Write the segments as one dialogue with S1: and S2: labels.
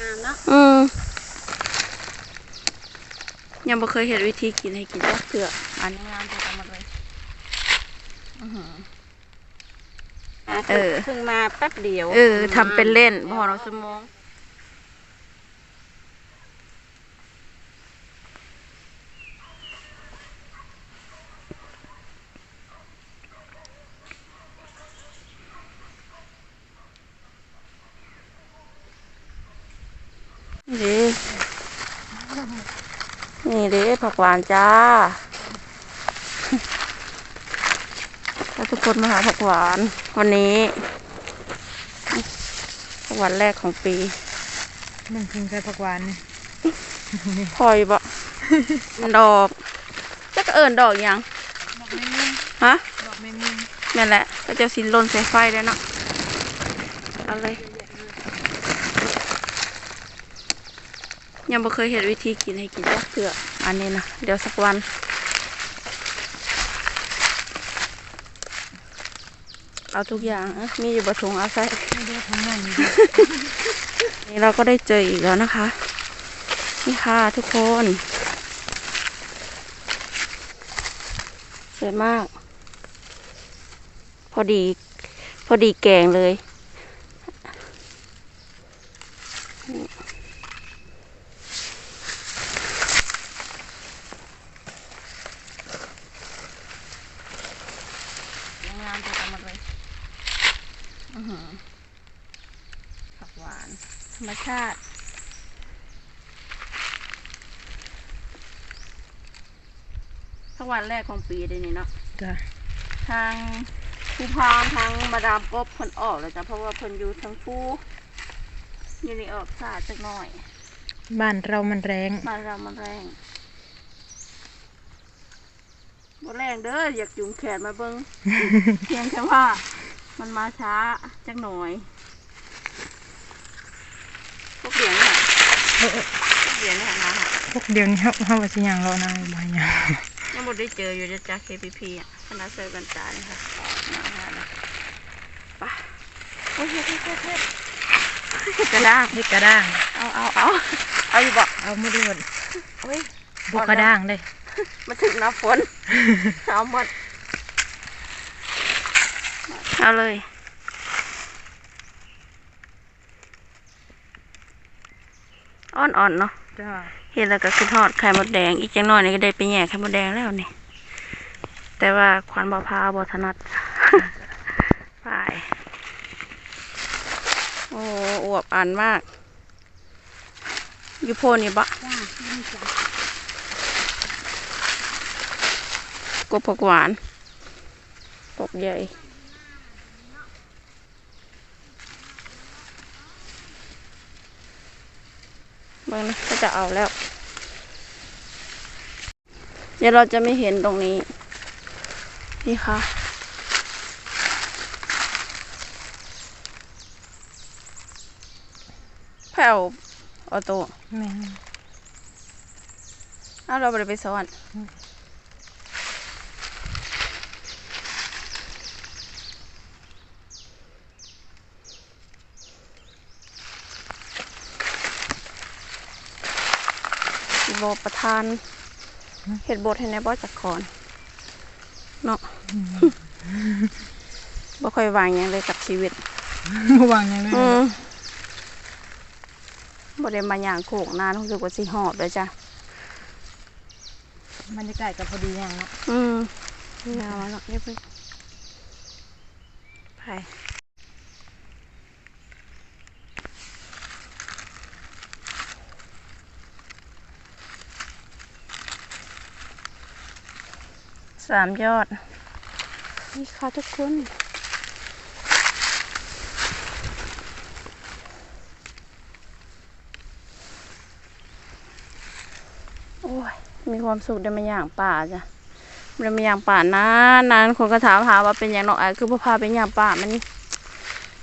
S1: งามเนาะ
S2: อืมยังบ่เคยเห็นวิธีกินให้กินจักเถื่ออันนี้งามจังมาเลยอื้อหือ เออ
S1: เพิ่งมาแป๊บเดียว
S2: เออทำเป็นเล่นพอเราสมอง นี่ดินี่ดิผักหวานจ้าแล้วทุกคนมาหาผักหวานวันนี้วันแรกของปี
S3: มันกินใส่ผักหวานนี่
S2: พอยบ่ดอกจักเอิญดอกหยัง
S3: ดอกไม่มุ่ง
S2: ฮะ
S3: ดอกไม่มุ่ง
S2: นั่นแหละก็จะสินลนใส่ไฟได้เนาะเอาเลย ยังบ่เคยเห็นวิธีกินให้กินจักเถื่ออันนี้นะเดี๋ยวสักวันเอาทุกอย่างอะมีอยู่บะถุงเอาใส่
S3: ไม่ได้ทั้งนั้น
S2: นี่เราก็ได้เจออีกแล้วนะคะ นี่ค่ะทุกคน สวยมาก พอดี พอดีแกงเลย งามจังมาเลยอือหือผักหวาน ธรรมชาติสักวันแรกของปีเลยนี่เนาะ
S3: จ้ะ
S2: ทางผู้พานทางมาดามกบเพิ่นออกแล้วจ้ะเพราะว่าเพิ่นอยู่ทางผู้อยู่นี่ออกซาจักหน่อย
S3: บ้านเรามันแรง
S2: บ้านเรามันแรง บ่แรงเด้ออยากจุงแขนมาเบิ่งเพียงแค่ว่า มันมาช้าจักหน่อยพวกเดียงเนี่ย
S3: เออ
S2: พวกเดียงเนี่ยนะฮะ
S3: พวกเดียวนี้เฮาเฮาว่าสิหยังรอนายบ่หยัง
S2: ยังบ่ได้เจออยู่จะจาก KPP อะคณะเซอร์กันจานี่ค่ะมาหาเลยไปโอ้ยเฮ็ดเฮ็ดเฮ็ดเฮ็ดเฮ็ดกระด้าง
S3: เฮ็ดกระด้าง
S2: เอาเอาเอาเอาอยู่บ่
S3: เอามือดีหมด
S2: โอ้ย
S3: บ่กระด้างเลย
S2: มาถึงหน้าฝน เอาหมด เอาเลย อ่อนๆเนาะ
S3: จ้า
S2: เห็นแล้วก็คือทอดไข่มดแดง อีกจังหน่อยนี่ก็ได้ไปแย่ไข่มดแดงแล้วนี่ แต่ว่าควันบอพาบอถนัดไปโอ้อวบอันมาก อยูโพนี่บะ
S1: จ้านี่จ้ะ
S2: กบผักหวานปกใหญ่เบิ่งนะก็จะเอาแล้ว เดี๋ยวเราจะไม่เห็นตรงนี้ นี่ค่ะ แผ่วออโต้
S3: แม่น
S2: อ้าวเราไปไปสอน สิบประทานเห็ดบดให้ในบ่จักคอนเนาะบ่ค่อยวางหยังเลยกับชีวิต
S3: บ่วางหยังเลย
S2: อืมบ่ได้มาอย่างโขกนานรู้สึกว่าสิหอบเลยจ้ะ
S3: บรรยากาศก็พอดีอย่างเนาะ
S2: อืมยาวแล้วเรียบร้อยไป สามยอด นี่ค่ะทุกคน โอ้ย มีความสุขได้มาอย่างป่าจ้ะได้มาอย่างป่านานนานคนก็ถามหาว่าเป็นอย่างเนอกไอ้คือพ่อพาเป็นอย่างป่ามัน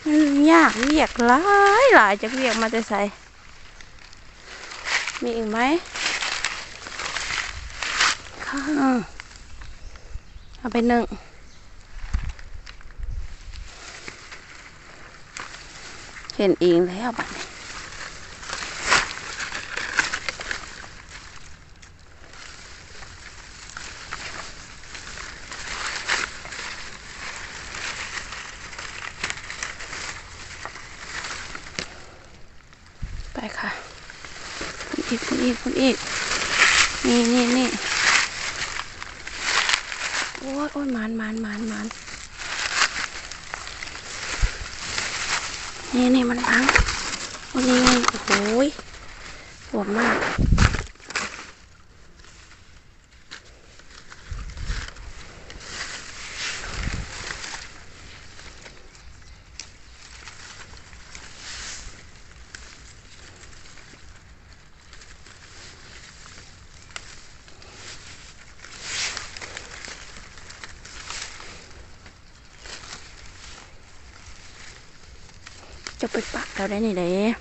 S2: มันยากเรียกหลายหลายจะเรียกมาจะใส่มีอีกไหมค่ะ เอาไปนึ่งเห็นเองแล้วบัดนไปค่ะคุณอีกคุณอีกคุณอีกนี่นี่นี่ โอ้ยโอ้ยมันมันมันมันนี่นี่มันพังวันนี้โอ้โหปวดมาก จะไปปักเราได้นี่เลยนี่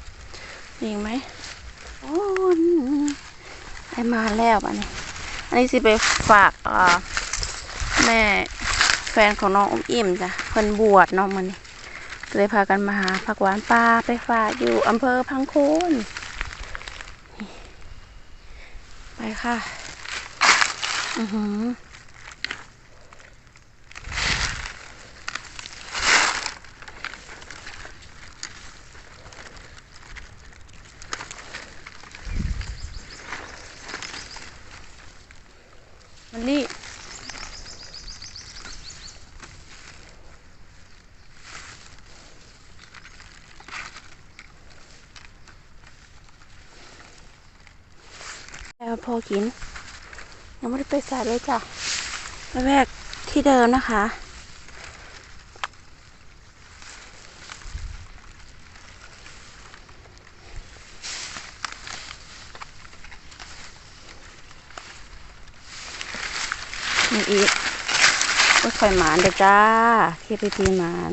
S2: เห็นไหมโอ้ยไอมาแล้วอันนี้ อันนี้สิไปฝากอ่าแม่แฟนของน้องอมอิ่มจ้ะเพิ่นบวชน้องมันนี่ก็เลยพากันมาหาผักหวานปลาไปฝากอยู่อำเภอพังโคนนี่ไปค่ะ อือหือ มันนี่ แล้วพอกินยังไม่ได้ไปใส่เลยจ้ะแล้วแรกที่เดิมนะคะนี่อีกก็ค่อยหมานเด้อจ้าเทียบไปทีหมาน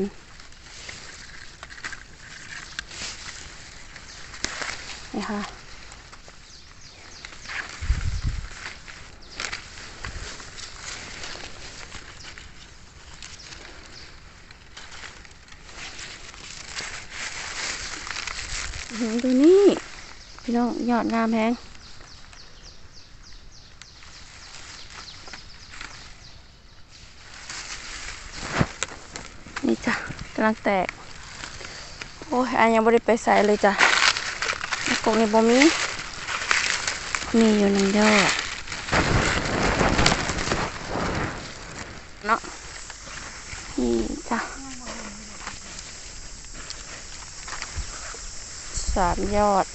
S2: ค่ะ อื้อหือดูนี่ พี่น้องยอดงามแพงนี่จ้ะกำลังแตก โอ้ยอันยังไม่ได้ไปใส่เลยจ้ะในกรงนี้บ่มี มีอยู่หนึ่งยอดเนาะนี่จ้ะสามยอด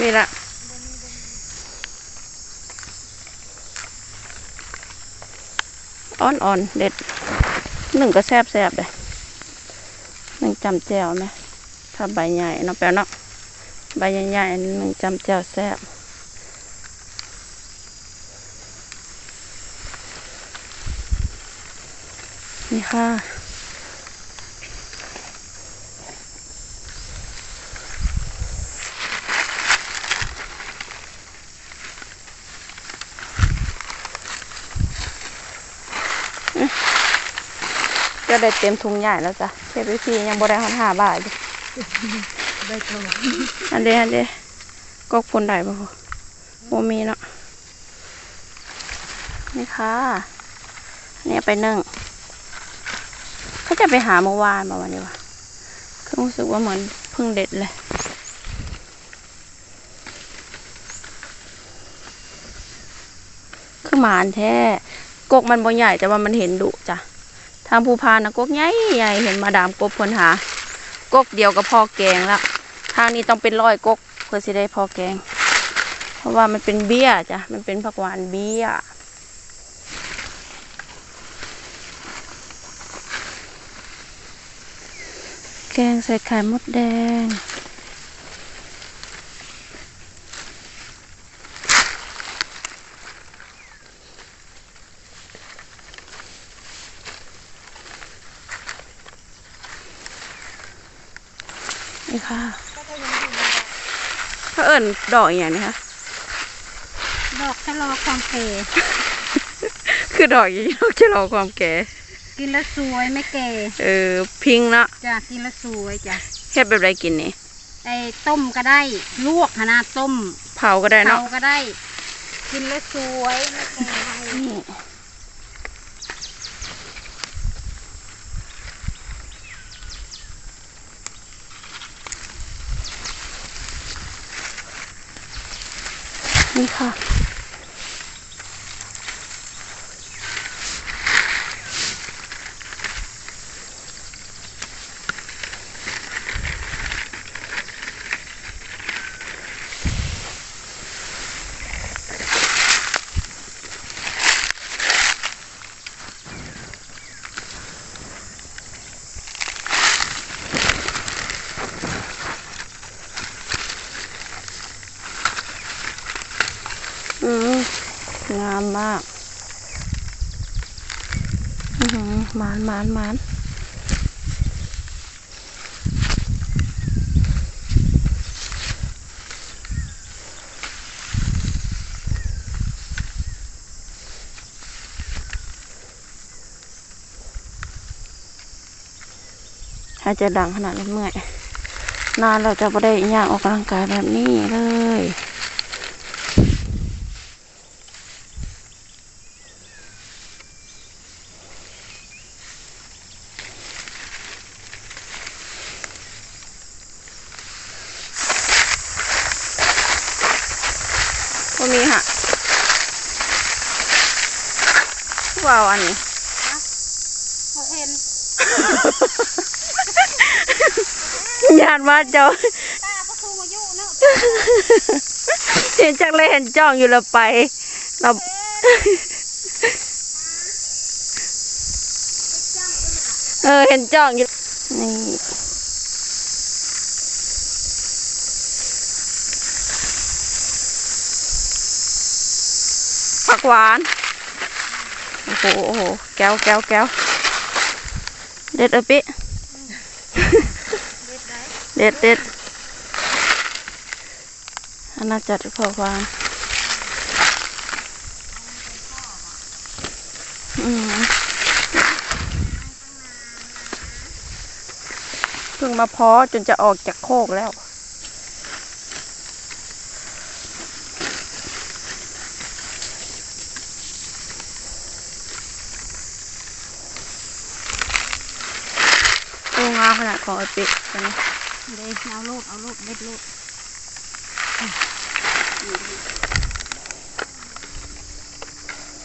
S2: นี่ละอ่อนๆเด็ดหนึ่งก็แซบแซบๆเลยหนึ่งจำแจวไหมถ้าใบใหญ่เนาะแปลเนาะใบใหญ่ๆหนึ่งจำแจวแซบนี่ค่ะ ก็ได้เต็มถุงใหญ่แล้วจ้ะเคพีพียังบ่ได้หันหาบาทอยู่
S3: ได้โทร
S2: อันเดอันเดกกพนได้บ่บ่มีเนาะนี่ค่ะอันนี่เอาไปนึ่งเขาจะไปหาเมื่อวานมาวันนี้วะคือรู้สึกว่าเหมือนเพิ่งเด็ดเลยคือหมานแท้กกมันบ่ใหญ่แต่ว่ามันเห็นดุจ้ะทางภูพานนะกกใหญ่ใหญ่เห็นมาดามกบเพนหากกเดียวกับพ่อแกงละทางนี้ต้องเป็นร้อยกกเพื่อสิได้พ่อแกง เพราะว่ามันเป็นเบี้ยจ้ะมันเป็นผักหวานเบี้ยแกงใส่ไข่มดแดง นี่ค่ะเขาเอิญดอกอหย่างนี้คะ
S1: ดอกชะลอความแก่
S2: คือดอกอหย่างนี้ดอกจะรอความแก่
S1: กินแล้วสวยไม่แก่
S2: เออ พิงเนาะ
S1: จ้ะกินแล้วสวยจ้ะ
S2: เฮ็ดแบบไรกินนี่
S1: ไอ้ต้มก็ได้ ลวกขนาดต้ม
S2: เผาก็ได้
S1: เผา
S2: เนาะ
S1: ก็ได้ กินแล้วสวยไม่แก่
S2: นี่นี่ค่ะ อืม งามมากหมานหมานหมานหายใจดังขนาดนี้เมื่อยนานเราจะไม่ได้ย่างออกกำลังกายแบบนี้เลย ก็มีฮะว้าวอันนี้
S1: เขาเห็น
S2: ญาติมาเจ้า
S1: ตาพระครูอายุเนาะ
S2: เห็นจักเลยเห็นจ้องอยู่แล้วไป เราเออเห็นจ้องอยู่นี่ผักหวาน โอ้โหโอ้โหแก้วแก้วแก้วเด็ดเอะปิ เด็ดเด็ดอาณาจักรพอควางอืมเพิ่งมาเพาะจนจะออกจากโคกแล้วโอ้งามขนาดของไอปิกจั
S1: เลยเอาลูกเอาลูกเด็ดลูก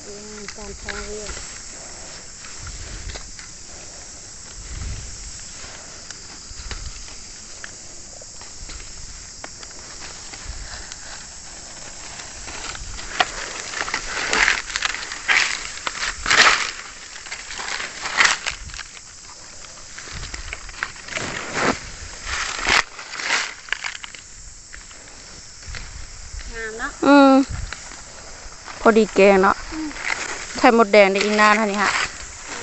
S1: เป็นการทองเรื่องามเนาะ
S2: อืม พ อดีแกงเนาะไข่มดแดงได้อีกนานเท่านี้ฮะ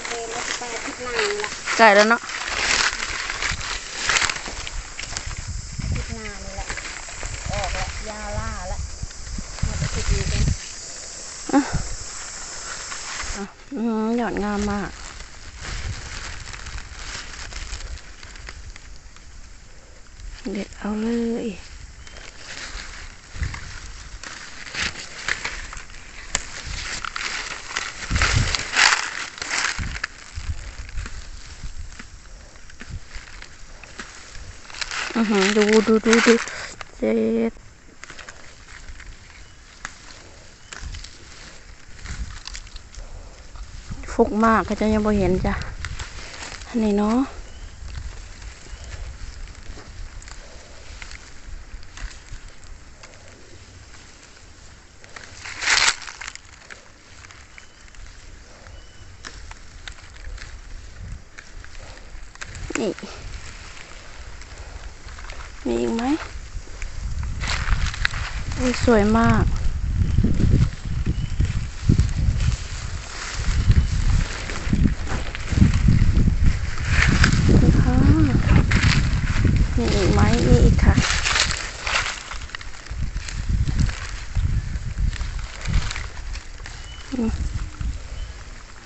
S1: เดินแล้วไปทิศนางละ
S2: ไก่แล้วเนาะ
S1: ทิศนางนี่แหละออกละยาวล่าละมาจะติดอยู่กัน
S2: อืมหยอดงามมากเด็ดเอาเลย ดูดูดูดูเจ็ดฟุกมากก็จะยังบ่เห็นจ้ะอันนี้เนาะ สวยมากมีอีกไหมมีอีกค่ะ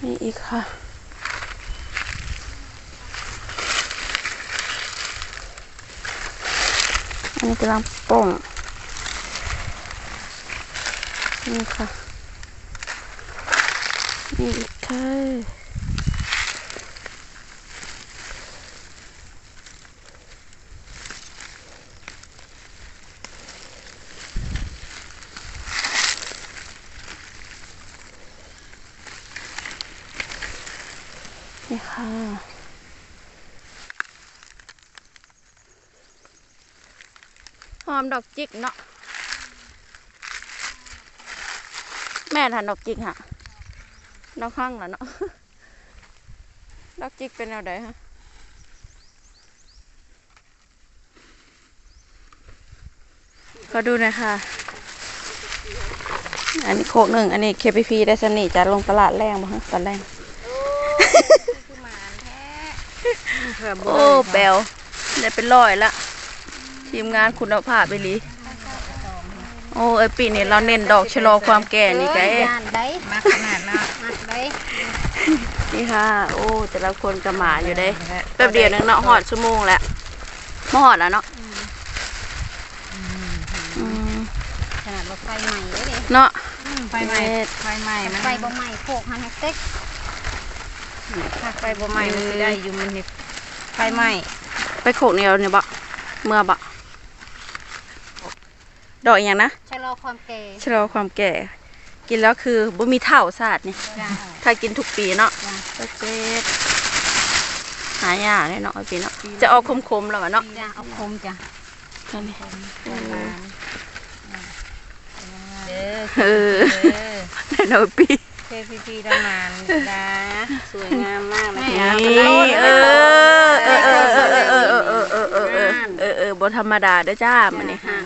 S2: มีอีกค่ะ อันนี้กำลังป่ง อีกค่ะนี่ค่ะหอมดอกจิกเนาะแม่ทันดอกจิกฮะ ดอกข้างเหรอเนาะดอกจิกเป็นแนวใดฮะก็ดูหนะคะอันนี้โคกหนึ่ง อันนี้เคพีพีได้สนิทจะลงตลาดแรงบ่ฮะตอนแรก
S1: คือหมานแท้
S2: โอ้แปลวได้เป็นร้อยละ ทีมงานคุณภาพไปลีโอ้ไอยปีนี้เราเน้นดอกชะลอความแก่นี่ไก
S1: เอ้ยย่านได้
S3: มากขนาดนั้น
S1: มักได้
S2: นี่ค่ะ โอ้ แต่ละคนก็หมาอยู่ได้แป๊บเดียวนึงเนาะหอดชั่วโมงแล้วมาหอดแล้วเนาะอืม
S1: ขนาดว่าไฟใหม่เลยเด้
S2: เนาะ
S3: ไฟใหม่ไฟใหม่มัน
S1: ไฟบ่ใหม่โขกหันให้เต็ก
S3: ถ้าไฟบ่ใหม่มันสิได้อยู่มันนี่ไฟใหม่
S2: ไปโขกเนียวเนี่ยบะเมื่อบะ ดอกอหย่างนะ
S1: ชะลอความแก่
S2: ชะลอความแก่ กินแล้วคือบ่มีเท่าศาสตร์นี่
S1: จ้า
S2: ถ้ากินทุกปีเนาะ
S1: จ้า
S2: ก็เจ็ดหายากเลยเนาะไอ้ปีเนาะจะออกคมๆแล้วอะเนาะ
S1: จ้าเอาคมจ้า
S2: นั่นนี่
S3: เด้อ
S2: เออ
S3: เด้อ
S2: ในโนปี
S3: เคพีพีตั้งนานนะสวยงามมากนะ
S2: นี่
S3: คะ
S2: เออเออเออเออเออเออเออเออเออเออเออเออบธรรมดาเด้อจ้ามันนี่
S1: ห่า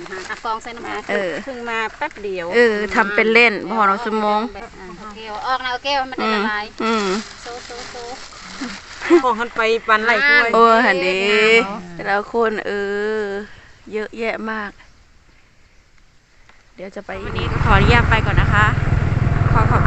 S1: งห่างอะฟองใส่น้ำมัน
S2: เออ
S3: เพิ่งมาแป๊บเดียว
S2: เออทำเป็นเล่นพอเราสมอง
S1: แบบอะเอาแก้วออกนะเอาแก้วมันได้
S2: อืม
S1: ละลาย
S2: อืม
S1: โซโซโซ
S3: ของหันไปปันไหลถ้วย
S2: โอ้หันดีแต่ละคนเออ เยอะแยะมาก เดี๋ยวจะไปวันนี้ก็ขออนุญาตไปก่อนนะคะ ขอขอบ